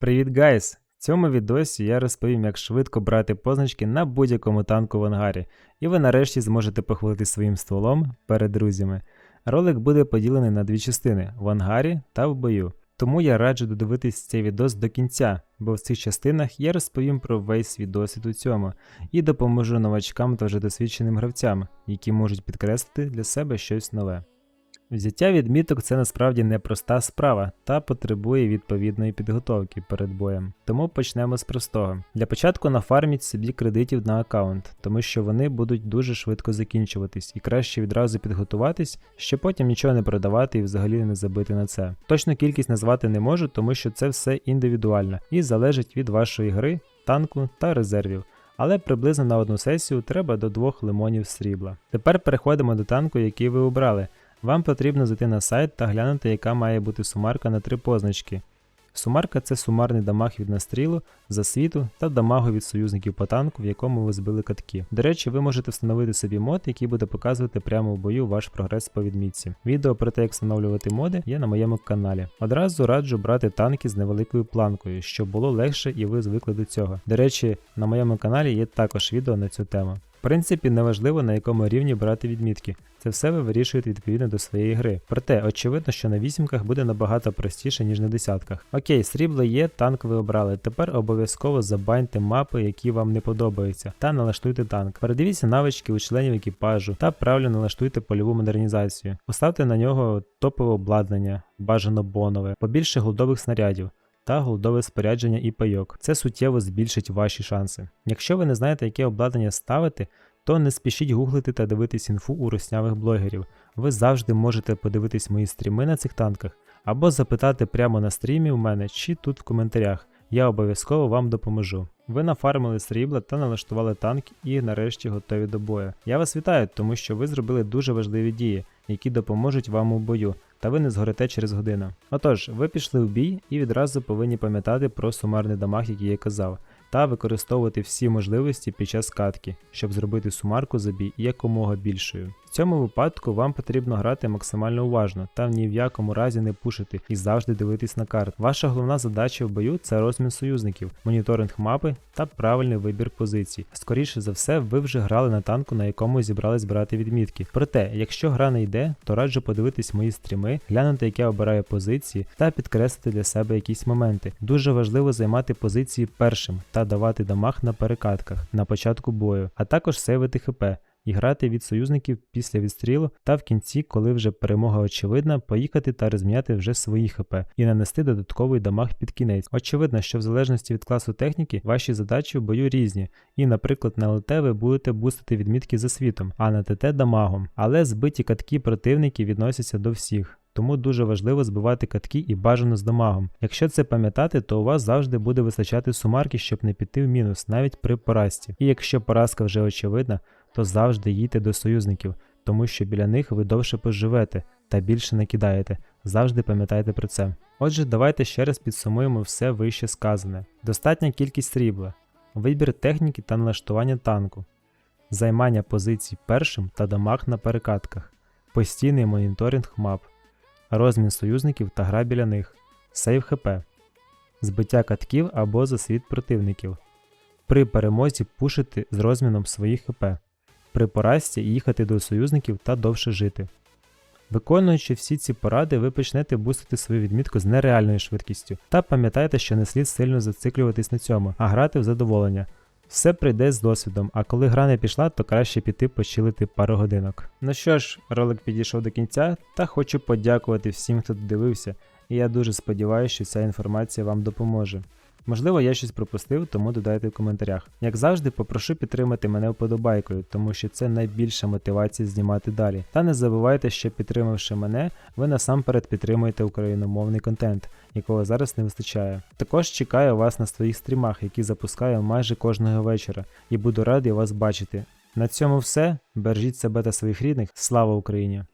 Привіт, гайс! В цьому відосі я розповім, як швидко брати позначки на будь-якому танку в ангарі, і ви нарешті зможете похвалити своїм стволом перед друзями. Ролик буде поділений на дві частини в ангарі та в бою. Тому я раджу додивитись цей відос до кінця, бо в цих частинах я розповім про весь свій досвід у цьому і допоможу новачкам та вже досвідченим гравцям, які можуть підкреслити для себе щось нове. Взяття відміток це насправді непроста справа та потребує відповідної підготовки перед боєм. Тому почнемо з простого. Для початку нафарміть собі кредитів на аккаунт, тому що вони будуть дуже швидко закінчуватись, і краще відразу підготуватись, щоб потім нічого не продавати і взагалі не забити на це. Точну кількість назвати не можу, тому що це все індивідуально і залежить від вашої гри, танку та резервів. Але приблизно на одну сесію треба до двох лимонів срібла. Тепер переходимо до танку, який ви обрали. Вам потрібно зайти на сайт та глянути, яка має бути сумарка на три позначки. Сумарка це сумарний дамаг від настрілу, засвіту та дамагу від союзників по танку, в якому ви збили катки. До речі, ви можете встановити собі мод, який буде показувати прямо в бою ваш прогрес по відмітці. Відео про те, як встановлювати моди, є на моєму каналі. Одразу раджу брати танки з невеликою планкою, щоб було легше і ви звикли до цього. До речі, на моєму каналі є також відео на цю тему. Принципі, неважливо на якому рівні брати відмітки. Це все ви вирішуєте відповідно до своєї гри. Проте, очевидно, що на вісімках буде набагато простіше, ніж на десятках. Окей, срібло є, танк ви обрали. Тепер обов'язково забаньте мапи, які вам не подобаються, та налаштуйте танк. Передивіться навички у членів екіпажу та правильно налаштуйте польову модернізацію. Поставте на нього топове обладнання, бажано бонове, побільше голдових снарядів. Та голдове спорядження і пайок. Це суттєво збільшить ваші шанси. Якщо ви не знаєте, яке обладнання ставити, то не спішіть гуглити та дивитись інфу у руснявих блогерів. Ви завжди можете подивитись мої стріми на цих танках, або запитати прямо на стрімі у мене чи тут в коментарях. Я обов'язково вам допоможу. Ви нафармили срібла та налаштували танк і нарешті готові до бою. Я вас вітаю, тому що ви зробили дуже важливі дії, які допоможуть вам у бою, та ви не згорите через годину. Отож, ви пішли в бій і відразу повинні пам'ятати про сумарний дамаг, який я казав та використовувати всі можливості під час катки, щоб зробити сумарку за бій якомога більшою. Цьому випадку вам потрібно грати максимально уважно та ні в якому разі не пушити і завжди дивитись на карт. Ваша головна задача в бою це розмін союзників, моніторинг мапи та правильний вибір позицій. Скоріше за все, ви вже грали на танку, на якому зібрались брати відмітки. Проте, якщо гра не йде, то раджу подивитись мої стріми, глянути, як я обираю позиції та підкреслити для себе якісь моменти. Дуже важливо займати позиції першим та давати дамаг на перекатках на початку бою, а також сейвити хп і грати від союзників після відстрілу, та в кінці, коли вже перемога очевидна, поїхати та розміняти вже свої ХП і нанести додатковий дамаг під кінець. Очевидно, що в залежності від класу техніки ваші задачі в бою різні, і, наприклад, на ЛТ ви будете бустити відмітки за світом, а на ТТ дамагом. Але збиті катки противники відносяться до всіх. Тому дуже важливо збивати катки і бажано з дамагом. Якщо це пам'ятати, то у вас завжди буде вистачати сумарки, щоб не піти в мінус, навіть при поразці. І якщо поразка вже очевидна, то завжди їдьте до союзників, тому що біля них ви довше поживете та більше накидаєте. Завжди пам'ятайте про це. Отже, давайте ще раз підсумуємо все вище сказане: достатня кількість срібла, вибір техніки та налаштування танку, займання позицій першим та дамаг на перекатках, постійний моніторинг мап, розмін союзників та гра біля них, сейв ХП, збиття катків або засвіт противників. При перемозі пушити з розміном своїх ХП при поразці їхати до союзників та довше жити. Виконуючи всі ці поради, ви почнете бустити свою відмітку з нереальною швидкістю. Та пам'ятайте, що не слід сильно зациклюватись на цьому, а грати в задоволення. Все прийде з досвідом, а коли гра не пішла, то краще піти почилити пару годинок. Ну що ж, ролик підійшов до кінця, та хочу подякувати всім, хто дивився, і я дуже сподіваюся, що ця інформація вам допоможе. Можливо, я щось пропустив, тому додайте в коментарях. Як завжди, попрошу підтримати мене вподобайкою, тому що це найбільша мотивація знімати далі. Та не забувайте, що підтримавши мене, ви насамперед підтримуєте україномовний контент, якого зараз не вистачає. Також чекаю вас на своїх стрімах, які запускаю майже кожного вечора, і буду радий вас бачити. На цьому все. Бережіть себе та своїх рідних. Слава Україні!